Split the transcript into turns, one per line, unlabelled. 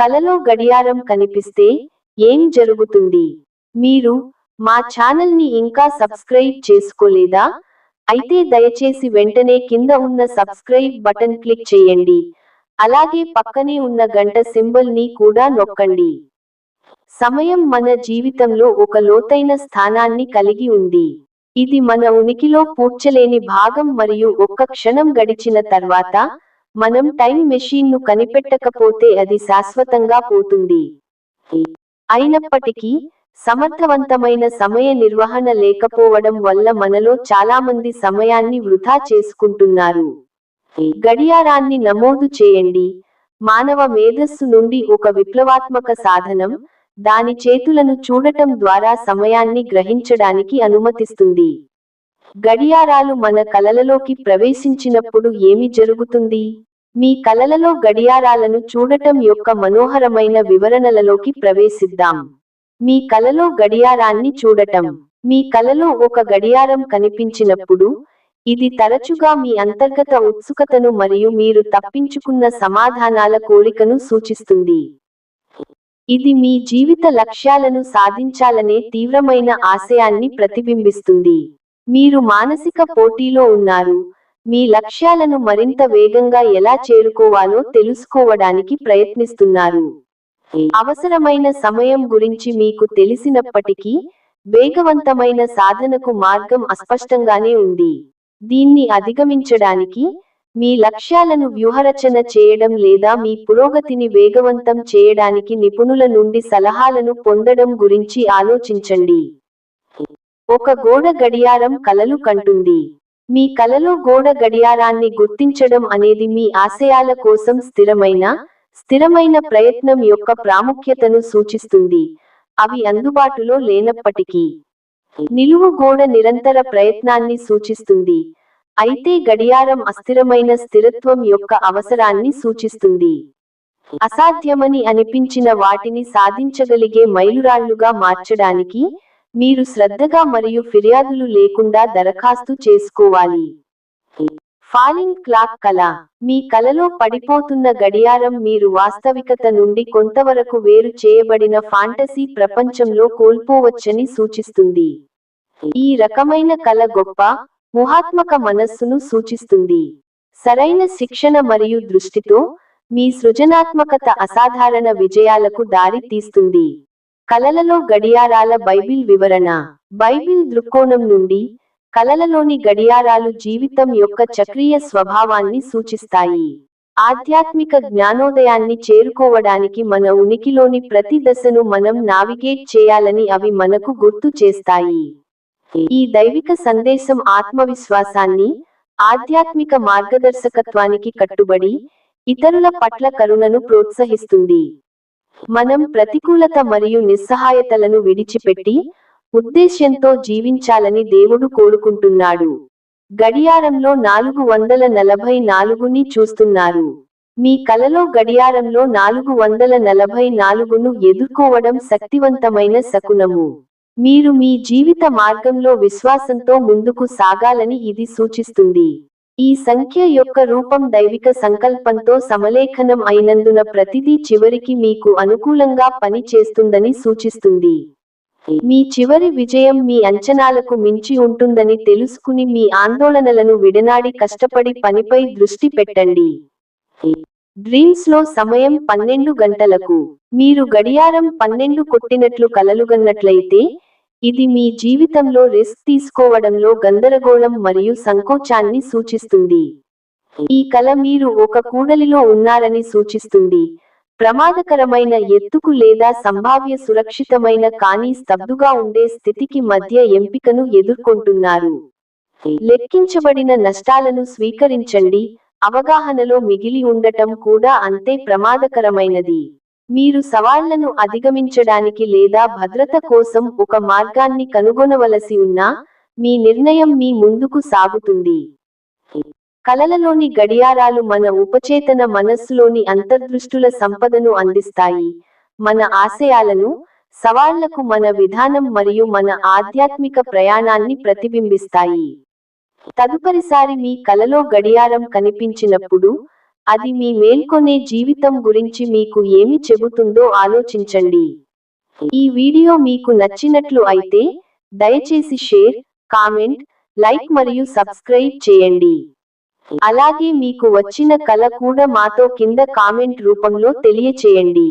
కలలో గడియారం కనిపిస్తే ఏం జరుగుతుంది? మీరు మా ఛానల్ని ఇంకా సబ్స్క్రైబ్ చేసుకోలేదా? అయితే దయచేసి వెంటనే కింద ఉన్న సబ్స్క్రైబ్ బటన్ క్లిక్ చేయండి. అలాగే పక్కనే ఉన్న గంట సింబల్ని కూడా నొక్కండి. సమయం మన జీవితంలో ఒక లోతైన స్థానాన్ని కలిగి ఉంది. ఇది మన ఉనికిలో పూడ్చలేని భాగం మరియు ఒక్క క్షణం గడిచిన తర్వాత మనం టైం మెషిన్ను కనిపెట్టకపోతే అది శాశ్వతంగా పోతుంది. అయినప్పటికీ సమర్థవంతమైన సమయ నిర్వహణ లేకపోవడం వల్ల మనలో చాలామంది సమయాన్ని వృధా చేసుకుంటున్నారు. గడియారాన్ని నమోదు చేయండి. మానవ మేధస్సు నుండి ఒక విప్లవాత్మక సాధనం దాని చేతులను చూడటం ద్వారా సమయాన్ని గ్రహించడానికి అనుమతిస్తుంది. గడియారాలు మన కలలలోకి ప్రవేశించినప్పుడు ఏమి జరుగుతుంది? మీ కలలలో గడియారాలను చూడటం యొక్క మనోహరమైన వివరణలలోకి ప్రవేశిద్దాం. మీ కలలో గడియారాన్ని చూడటం. మీ కలలో ఒక గడియారం కనిపించినప్పుడు ఇది తరచుగా మీ అంతర్గత ఉత్సుకతను మరియు మీరు తప్పించుకున్న సమాధానాల కోరికను సూచిస్తుంది. ఇది మీ జీవిత లక్ష్యాలను సాధించాలనే తీవ్రమైన ఆశయాన్ని ప్రతిబింబిస్తుంది. మీరు మానసిక పోటీలో ఉన్నారు. మీ లక్ష్యాలను మరింత వేగంగా ఎలా చేరుకోవాలో తెలుసుకోవడానికి ప్రయత్నిస్తున్నారు. అవసరమైన సమయం గురించి మీకు తెలిసినప్పటికీ వేగవంతమైన సాధనకు మార్గం అస్పష్టంగానే ఉంది. దీన్ని అధిగమించడానికి మీ లక్ష్యాలను వ్యూహరచన చేయడం లేదా మీ పురోగతిని వేగవంతం చేయడానికి నిపుణుల నుండి సలహాలను పొందడం గురించి ఆలోచించండి. ఒక గోడ గడియారం కలలు కంటుంది. మీ కలలో గోడ గడియారాన్ని గుర్తించడం అనేది మీ ఆశయాల కోసం స్థిరమైన స్థిరమైన ప్రయత్నం యొక్క ప్రాముఖ్యతను సూచిస్తుంది. అవి అందుబాటులో లేనప్పటికీ నిలువు గోడ నిరంతర ప్రయత్నాన్ని సూచిస్తుంది. అయితే గడియారం అస్థిరమైన స్థిరత్వం యొక్క అవసరాన్ని సూచిస్తుంది. అసాధ్యమని అనిపించిన వాటిని సాధించగలిగే మైలురాళ్ళుగా మార్చడానికి మీరు శ్రద్ధగా మరియు ఫిర్యాదులు లేకుండా దరఖాస్తు చేసుకోవాలి. ఫాలింగ్ క్లాక్ కళ. మీ కలలో పడిపోతున్న గడియారం మీరు వాస్తవికత నుండి కొంతవరకు వేరు చేయబడిన ఫాంటసీ ప్రపంచంలో కోల్పోవచ్చని సూచిస్తుంది. ఈ రకమైన కళ గొప్ప ఊహాత్మక మనస్సును సూచిస్తుంది. సరైన శిక్షణ మరియు దృష్టితో మీ సృజనాత్మకత అసాధారణ విజయాలకు దారి తీస్తుంది కలలలో గడియారాల బైబిల్ వివరణ. బైబిల్ దృక్కోణం నుండి కలలలోని గడియారాలు జీవితం యొక్క చక్రీయ స్వభావాన్ని సూచిస్తాయి. ఆధ్యాత్మిక జ్ఞానోదయాన్ని చేరుకోవడానికి మన ఉనికిలోని ప్రతి దశను మనం నావిగేట్ చేయాలని అవి మనకు గుర్తు చేస్తాయి. ఈ దైవిక సందేశం ఆత్మవిశ్వాసాన్ని ఆధ్యాత్మిక మార్గదర్శకత్వానికి కట్టుబడి ఇతరుల పట్ల కరుణను ప్రోత్సహిస్తుంది. మనం ప్రతికూలత మరియు నిస్సహాయతలను విడిచిపెట్టి ఉద్దేశ్యంతో జీవించాలని దేవుడు కోరుకుంటున్నాడు. గడియారంలో నాలుగు వందల నలభై నాలుగుని చూస్తున్నారు. మీ కలలో గడియారంలో నాలుగు వందల నలభై నాలుగును ఎదుర్కోవడం శక్తివంతమైన శకునము. మీరు మీ జీవిత మార్గంలో విశ్వాసంతో ముందుకు సాగాలని ఇది సూచిస్తుంది. ఈ సంఖ్య యొక్క రూపం దైవిక సంకల్పంతో సమలేఖనం అయినందున ప్రతిదీ చివరికి మీకు అనుకూలంగా పని చేస్తుందని సూచిస్తుంది. మీ చివరి విజయం మీ అంచనాలకు మించి ఉంటుందని తెలుసుకుని మీ ఆందోళనలను విడనాడి కష్టపడి పనిపై దృష్టి పెట్టండి. డ్రీమ్స్లో సమయం పన్నెండు గంటలకు. మీరు గడియారం పన్నెండు కొట్టినట్లు కలలుగన్నట్లయితే ఇది మీ జీవితంలో రిస్క్ తీసుకోవడంలో గందరగోళం మరియు సంకోచాన్ని సూచిస్తుంది. ఈ కల మీరు ఒక కూడలిలో ఉన్నారని సూచిస్తుంది. ప్రమాదకరమైన ఎత్తుకు లేదా సంభావ్య సురక్షితమైన కానీ స్తబ్దుగా ఉండే స్థితికి మధ్య ఎంపికను ఎదుర్కొంటున్నారు. లెక్కించబడిన నష్టాలను స్వీకరించండి. అవగాహనలో మిగిలి ఉండటం కూడా అంతే ప్రమాదకరమైనది. మీరు సవాళ్ళను అధిగమించడానికి లేదా భద్రత కోసం ఒక మార్గాన్ని కనుగొనవలసి ఉన్నా మీ నిర్ణయం మీ ముందుకు సాగుతుంది. కలలలోని గడియారాలు మన ఉపచేతన మనస్సులోని అంతర్దృష్టుల సంపదను అందిస్తాయి. మన ఆశయాలను సవాళ్ళకు మన విధానం మరియు మన ఆధ్యాత్మిక ప్రయాణాన్ని ప్రతిబింబిస్తాయి. తదుపరిసారి మీ కలలో గడియారం కనిపించినప్పుడు అది మీ మేల్కొనే జీవితం గురించి మీకు ఏమి చెబుతుందో ఆలోచించండి. ఈ వీడియో మీకు నచ్చినట్లు అయితే దయచేసి షేర్ కామెంట్ లైక్ మరియు సబ్స్క్రైబ్ చేయండి. అలాగే మీకు వచ్చిన కల కూడా మాతో కింద కామెంట్ రూపంలో తెలియచేయండి.